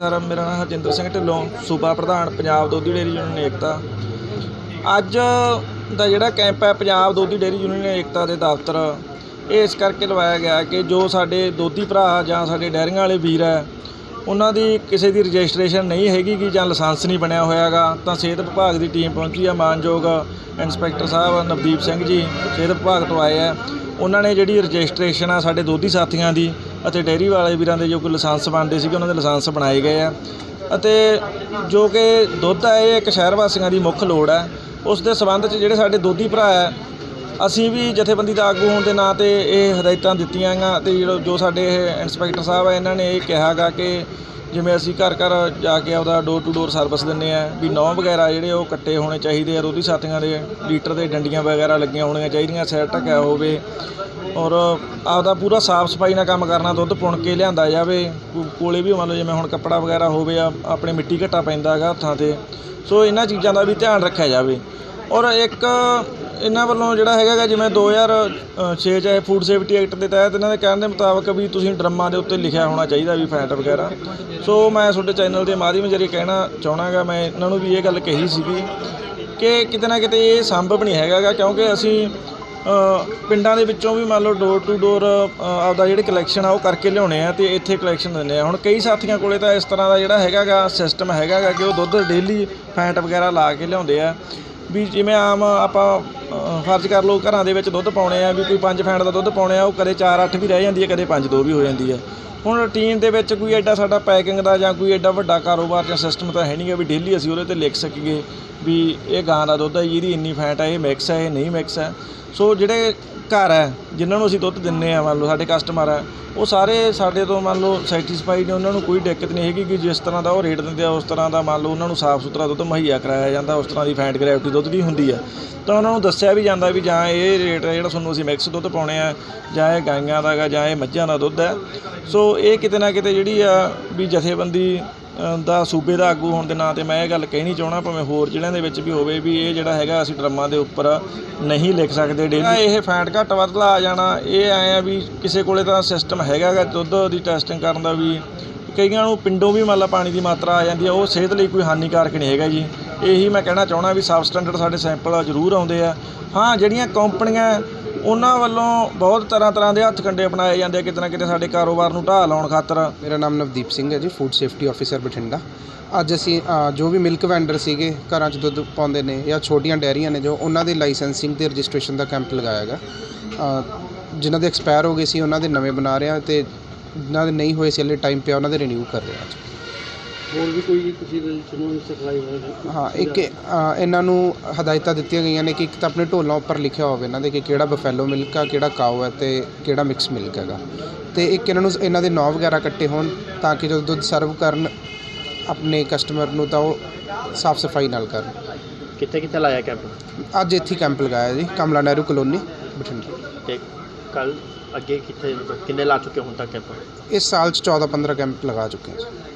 Sir ਮੇਰਾ ਨਾਮ ਹਰਜਿੰਦਰ ਸਿੰਘ ਢਿੱਲੋਂ, ਸੂਬਾ ਪ੍ਰਧਾਨ, ਪੰਜਾਬ ਦੁੱਧ ਡੇਅਰੀ ਯੂਨੀਅਨ ਏਕਤਾ। ਅੱਜ ਦਾ ਜਿਹੜਾ ਕੈਂਪ ਹੈ ਪੰਜਾਬ ਦੁੱਧ ਡੇਅਰੀ ਯੂਨੀਅਨ ਏਕਤਾ ਦੇ ਦਫ਼ਤਰ, ਇਹ ਇਸ ਕਰਕੇ ਲਵਾਇਆ ਗਿਆ ਕਿ ਜੋ ਸਾਡੇ ਦੋਧੀ ਭਰਾ ਜਾਂ ਸਾਡੇ ਡੈਰੀਆਂ ਵਾਲੇ ਵੀਰ ਹੈ, ਉਹਨਾਂ ਦੀ ਕਿਸੇ ਦੀ ਰਜਿਸਟ੍ਰੇਸ਼ਨ ਨਹੀਂ ਹੈਗੀ ਗੀ ਜਾਂ ਲਾਇਸੈਂਸ ਨਹੀਂ ਬਣਿਆ ਹੋਇਆਗਾ ਤਾਂ ਸਿਹਤ ਵਿਭਾਗ ਦੀ ਟੀਮ ਪਹੁੰਚੀ ਆ ਮਾਨਯੋਗ ਇੰਸਪੈਕਟਰ ਸਾਹਿਬ ਨਵਦੀਪ ਸਿੰਘ ਜੀ, ਸਿਹਤ ਵਿਭਾਗ ਤੋਂ ਆਏ ਆ ਉਹਨਾਂ ਨੇ ਜਿਹੜੀ ਰਜਿਸਟ੍ਰੇਸ਼ਨ ਆ ਸਾਡੇ ਦੋਧੀ ਸਾਥੀਆਂ ਦੀ ਅਤੇ ਡੇਅਰੀ ਵਾਲੇ ਵੀਰਾਂ ਦੇ ਜੋ ਕੋਈ ਲਾਇਸੈਂਸ ਬਣਦੇ ਸੀਗੇ, ਉਹਨਾਂ ਦੇ ਲਾਇਸੈਂਸ ਬਣਾਏ ਗਏ ਆ। ਅਤੇ ਜੋ ਕਿ ਦੁੱਧ ਹੈ ਇਹ ਇੱਕ ਸ਼ਹਿਰ ਵਾਸੀਆਂ ਦੀ ਮੁੱਖ ਲੋੜ ਹੈ ਉਸ ਦੇ ਸਬੰਧ 'ਚ ਜਿਹੜੇ ਸਾਡੇ ਦੋਧੀ ਭਰਾ ਹੈ ਅਸੀਂ ਵੀ ਜਥੇਬੰਦੀ ਦਾ ਆਗੂ ਹੋਣ ਦੇ ਨਾਂ ਤੇ ਇਹ ਹਦਾਇਤਾਂ ਦਿੱਤੀਆਂ ਗਾ ਤੇ ਜਿਹੜਾ- ਜੋ ਸਾਡੇ ਇਹ ਇੰਸਪੈਕਟਰ ਸਾਹਿਬ ਆ, ਇਹਨਾਂ ਨੇ ਇਹ ਕਿਹਾ ਗਾ ਕਿ ਜਿਵੇਂ ਅਸੀਂ ਘਰ ਘਰ ਜਾ ਕੇ ਆਪਦਾ ਡੋਰ ਟੂ ਡੋਰ ਸਰਵਿਸ ਦਿੰਦੇ ਆ ਵੀ ਨੌ ਵਗੈਰਾ ਜਿਹੜੇ ਉਹ ਕੱਟੇ ਹੋਣੇ ਚਾਹੀਦੇ ਆ ਰੋਧੀ ਸਾਥੀਆਂ ਦੇ, ਲੀਟਰ ਦੇ ਡੰਡੀਆਂ ਵਗੈਰਾ ਲੱਗੀਆਂ ਹੋਣੀਆਂ ਚਾਹੀਦੀਆਂ, ਸਿਰ ਢੱਕਿਆ ਹੋਵੇ ਔਰ ਆਪਦਾ ਪੂਰਾ ਸਾਫ਼ ਸਫ਼ਾਈ ਨਾਲ ਕੰਮ ਕਰਨਾ, ਦੁੱਧ ਪੁਣ ਕੇ ਲਿਆਂਦਾ ਜਾਵੇ, ਕੋ- ਕੋਲੇ ਵੀ ਮੰਨ ਲਓ ਜਿਵੇਂ ਹੁਣ ਕੱਪੜਾ ਵਗੈਰਾ ਹੋਵੇ ਆ, ਆਪਣੇ ਮਿੱਟੀ ਘੱਟਾ ਪੈਂਦਾ ਹੈਗਾ ਹੱਥਾਂ ਤੇ, ਸੋ ਇਹਨਾਂ ਚੀਜ਼ਾਂ ਦਾ ਵੀ ਧਿਆਨ ਰੱਖਿਆ ਜਾਵੇ। ਔਰ ਇੱਕ ਇਹਨਾਂ ਵੱਲੋਂ ਜਿਹੜਾ ਹੈਗਾ ਗਾ, ਜਿਵੇਂ 2006 ਚ ਇਹ ਫੂਡ ਸੇਫਟੀ ਐਕਟ ਦੇ ਤਹਿਤ ਇਹਨਾਂ ਦੇ ਕਹਿਣ ਦੇ ਮੁਤਾਬਕ ਵੀ ਤੁਸੀਂ ਡਰਮਾਂ ਦੇ ਉੱਤੇ ਲਿਖਿਆ ਹੋਣਾ ਚਾਹੀਦਾ ਵੀ ਫੈਟ ਵਗੈਰਾ। ਸੋ ਮੈਂ ਤੁਹਾਡੇ ਚੈਨਲ ਦੇ ਮਾਧਿਅਮ ਜਰੀਏ ਕਹਿਣਾ ਚਾਹਣਾਗਾ, ਮੈਂ ਇਹਨਾਂ ਨੂੰ ਵੀ ਇਹ ਗੱਲ ਕਹੀ ਸੀਗੀ ਕਿ ਕਿਤੇ ਨਾ ਕਿਤੇ ਇਹ ਸੰਭਵ ਨਹੀਂ ਹੈਗਾ ਗਾ, ਕਿਉਂਕਿ ਅਸੀਂ ਪਿੰਡਾਂ ਦੇ ਵਿੱਚੋਂ ਵੀ ਮੰਨ ਲਓ ਡੋਰ ਟੂ ਡੋਰ ਆਪਦਾ ਜਿਹੜੀ ਕਲੈਕਸ਼ਨ ਆ ਉਹ ਕਰਕੇ ਲਿਆਉਣੇ ਆ ਤੇ ਇੱਥੇ ਕਲੈਕਸ਼ਨ ਦਿੰਦੇ ਆ। ਹੁਣ ਕਈ ਸਾਥੀਆਂ ਕੋਲੇ ਤਾਂ ਇਸ ਤਰ੍ਹਾਂ ਦਾ ਜਿਹੜਾ ਹੈਗਾਗਾ ਸਿਸਟਮ ਹੈਗਾਗਾ ਕਿ ਉਹ ਦੁੱਧ ਡੇਲੀ ਫੈਟ ਵਗੈਰਾ ਲਾ ਕੇ ਲਿਆਉਂਦੇ ਆ। ਵੀ ਜਿਵੇਂ ਆਮ ਆਪਾਂ ਫਰਜ਼ ਕਰ ਲਓ, ਘਰਾਂ ਦੇ ਵਿੱਚ ਦੁੱਧ ਪਾਉਣੇ ਆ, ਵੀ ਕੋਈ 5 ਫੈਂਟ ਦਾ ਦੁੱਧ ਪਾਉਣੇ ਆ, ਉਹ ਕਦੇ 4-8 ਵੀ ਰਹਿ ਜਾਂਦੀ ਹੈ, ਕਦੇ 5-2 ਵੀ ਹੋ ਜਾਂਦੀ ਹੈ। ਹੁਣ ਰੂਟੀਨ ਦੇ ਵਿੱਚ ਕੋਈ ਐਡਾ ਸਾਡਾ ਪੈਕਿੰਗ ਦਾ ਜਾਂ ਕੋਈ ਐਡਾ ਵੱਡਾ ਕਾਰੋਬਾਰ ਜਾਂ ਸਿਸਟਮ ਤਾਂ ਹੈ ਨਹੀਂ ਗਾ ਵੀ ਡੇਲੀ ਅਸੀਂ ਉਹਦੇ ਤੇ ਲਿਖ ਸਕੀਏ ਵੀ ਇਹ ਗਾਂ ਦਾ ਦੁੱਧ ਹੈ ਜਿਹਦੀ ਇੰਨੀ ਫੈਟ ਹੈ, ਇਹ ਮਿਕਸ ਹੈ, ਇਹ ਨਹੀਂ ਮਿਕਸ ਹੈ। ਸੋ ਜਿਹੜੇ ਘਰ ਹੈ, ਜਿਨ੍ਹਾਂ ਨੂੰ ਅਸੀਂ ਦੁੱਧ ਦਿੰਨੇ ਆ ਮੰਨ ਲਓ ਸਾਡੇ ਕਸਟਮਰ ਹੈ, ਉਹ ਸਾਰੇ ਸਾਡੇ ਤੋਂ ਮੰਨ ਲਓ ਸੈਟੀਸਫਾਈਡ ਨੇ, ਉਹਨਾਂ ਨੂੰ ਕੋਈ ਦਿੱਕਤ ਨਹੀਂ ਹੈਗੀ ਕਿ ਜਿਸ ਤਰ੍ਹਾਂ ਦਾ ਉਹ ਰੇਟ ਦਿੰਦੇ ਆ, ਉਸ ਤਰ੍ਹਾਂ ਦਾ ਮੰਨ ਲਓ ਉਹਨਾਂ ਨੂੰ ਸਾਫ਼ ਸੁਥਰਾ ਦੁੱਧ ਮੁਹੱਈਆ ਕਰਾਇਆ ਜਾਂਦਾ, ਉਸ ਤਰ੍ਹਾਂ ਦੀ ਫੈਟ ਗ੍ਰੈਵਿਟੀ ਦੁੱਧ ਦੀ ਹੁੰਦੀ ਆ। ਤਾਂ ਉਹਨਾਂ ਨੂੰ ਦੱਸਿਆ ਵੀ ਜਾਂਦਾ ਵੀ ਜਾਂ ਇਹ ਰੇਟ ਹੈ ਜਿਹੜਾ ਤੁਹਾਨੂੰ ਅਸੀਂ ਮਿਕਸ ਦੁੱਧ ਪਾਉਣੇ ਆ, ਜਾਂ ਇਹ ਗਾਈਆਂ ਦਾ ਹੈਗਾ ਜਾਂ ਇਹ ਮੱਝਾਂ ਦਾ ਦੁੱਧ ਹੈ। ਸੋ ਇਹ ਕਿਤੇ ਨਾ ਕਿਤੇ ਜਿਹੜੀ ਆ ਵੀ ਜਥੇਬੰਦੀ ਦਾ ਸੂਬੇ ਦਾ ਆਗੂ ਹੋਣ ਦੇ ਨਾਂ ਤੇ ਮੈਂ ਇਹ ਗੱਲ ਕਹਿਣੀ ਚਾਹਣਾ ਭਾਵੇਂ ਹੋਰ ਜ਼ਿਲ੍ਹਿਆਂ ਦੇ ਵਿੱਚ ਵੀ ਹੋਵੇ ਵੀ ਇਹ ਜਿਹੜਾ ਹੈਗਾ ਅਸੀਂ ਡਰਮਾਂ ਦੇ ਉੱਪਰ ਨਹੀਂ ਲਿਖ ਸਕਦੇ ਡੇਲੀ ਇਹ ਫੈਟ ਘੱਟ ਵੱਧ ਆ ਜਾਣਾ, ਇਹ ਐ ਆ ਵੀ ਕਿਸੇ ਕੋਲੇ ਤਾਂ ਸਿਸਟਮ ਹੈਗਾ ਗਾ ਦੁੱਧ ਦੀ ਟੈਸਟਿੰਗ ਕਰਨ ਦਾ ਵੀ। ਕਈਆਂ ਨੂੰ ਪਿੰਡੋਂ ਵੀ ਮੰਨ ਲਾ ਪਾਣੀ ਦੀ ਮਾਤਰਾ ਆ ਜਾਂਦੀ ਆ, ਉਹ ਸਿਹਤ ਲਈ ਕੋਈ ਹਾਨੀਕਾਰਕ ਨਹੀਂ ਹੈਗਾ ਜੀ। ਇਹੀ ਮੈਂ ਕਹਿਣਾ ਚਾਹਣਾ ਵੀ ਸਬ ਸਟੈਂਡਰਡ ਸਾਡੇ ਸੈਂਪਲ ਜ਼ਰੂਰ ਆਉਂਦੇ ਆ। ਹਾਂ, ਜਿਹੜੀਆਂ ਕੰਪਨੀਆਂ ਉਹਨਾਂ ਵੱਲੋਂ ਬਹੁਤ ਤਰ੍ਹਾਂ ਤਰ੍ਹਾਂ ਦੇ ਹੱਥ ਕੰਡੇ ਅਪਣਾਏ ਜਾਂਦੇ ਆ ਕਿਤੇ ਨਾ ਕਿਤੇ ਸਾਡੇ ਕਾਰੋਬਾਰ ਨੂੰ ਢਾਹ ਲਾਉਣ ਖਾਤਰ। ਮੇਰਾ ਨਾਮ ਨਵਦੀਪ ਸਿੰਘ ਹੈ ਜੀ ਫੂਡ ਸੇਫਟੀ ਆਫੀਸਰ ਬਠਿੰਡਾ। ਅੱਜ ਅਸੀਂ ਅ, ਜੋ ਵੀ ਮਿਲਕ ਵੈਂਡਰ ਸੀਗੇ ਘਰਾਂ 'ਚ ਦੁੱਧ ਪਾਉਂਦੇ ਨੇ ਜਾਂ ਛੋਟੀਆਂ ਡੈਰੀਆਂ ਨੇ ਜੋ ਉਹਨਾਂ ਦੇ ਲਾਇਸੈਂਸਿੰਗ ਤੇ ਰਜਿਸਟ੍ਰੇਸ਼ਨ ਦਾ ਕੈਂਪ ਲਗਾਇਆ ਹੈਗਾ। ਅ, ਜਿਨ੍ਹਾਂ ਦੇ ਐਕਸਪਾਇਰ ਹੋ ਗਏ ਸੀ ਉਹਨਾਂ ਦੇ ਨਵੇਂ ਬਣਾ ਰਹੇ ਹਾਂ ਤੇ ਜਿਨ੍ਹਾਂ ਦੇ ਨਹੀਂ ਹੋਏ ਸੀ ਹਲੇ ਟਾਈਮ ਪਿਆ ਉਹਨਾਂ ਦੇ ਰੀਨਿਊ ਕਰ ਰਹੇ ਹਾਂ ਅੱਜ। ਹੋਰ ਵੀ ਕੋਈ ਤੁਸੀਂ ਜਿਹਨੂੰ ਸਿਖਲਾਈ ਹੋਵੇ ਹਾਂ ਇੱਕ ਅ, ਇਹਨਾਂ ਨੂੰ ਹਦਾਇਤਾਂ ਦਿੱਤੀਆਂ ਗਈਆਂ ਨੇ ਕਿ ਇੱਕ ਤਾਂ ਆਪਣੇ ਢੋਲਾਂ ਉੱਪਰ ਲਿਖਿਆ ਹੋਵੇ ਇਹਨਾਂ ਦੇ ਕਿ ਕਿਹੜਾ ਬਫੈਲੋ ਮਿਲਕ ਆ ਕਿਹੜਾ ਕਾਓ ਹੈ ਤੇ ਕਿਹੜਾ ਮਿਕਸ ਮਿਲਕ ਹੈਗਾ। ਤੇ ਇੱਕ ਇਹਨਾਂ ਨੂੰ ਇਹਨਾਂ ਦੇ ਨੌ ਵਗੈਰਾ ਕੱਟੇ ਹੋਣ ਤਾਂ ਕਿ ਜਦੋਂ ਦੁੱਧ ਸਰਵ ਕਰਨ ਆਪਣੇ ਕਸਟਮਰ ਨੂੰ ਤਾਂ ਉਹ ਸਾਫ਼ ਸਫ਼ਾਈ ਨਾਲ ਕਰਨ। ਕਿੱਥੇ ਕਿੱਥੇ ਲਾਇਆ ਕੈਂਪ? ਅੱਜ ਇੱਥੇ ਕੈਂਪ ਲਗਾਇਆ ਜੀ ਕਮਲਾ ਨਹਿਰੂ ਕਲੋਨੀ ਬਠਿੰਡਾ। ਤੇ ਕੱਲ ਅੱਗੇ ਕਿੱਥੇ ਕਿੰਨੇ ਲਾ ਚੁੱਕੇ ਹੁਣ ਤੱਕ ਕੈਂਪ? ਇਸ ਸਾਲ ਚ 14 15 ਕੈਂਪ ਲਗਾ ਚੁੱਕੇ ਹਾਂ ਜੀ।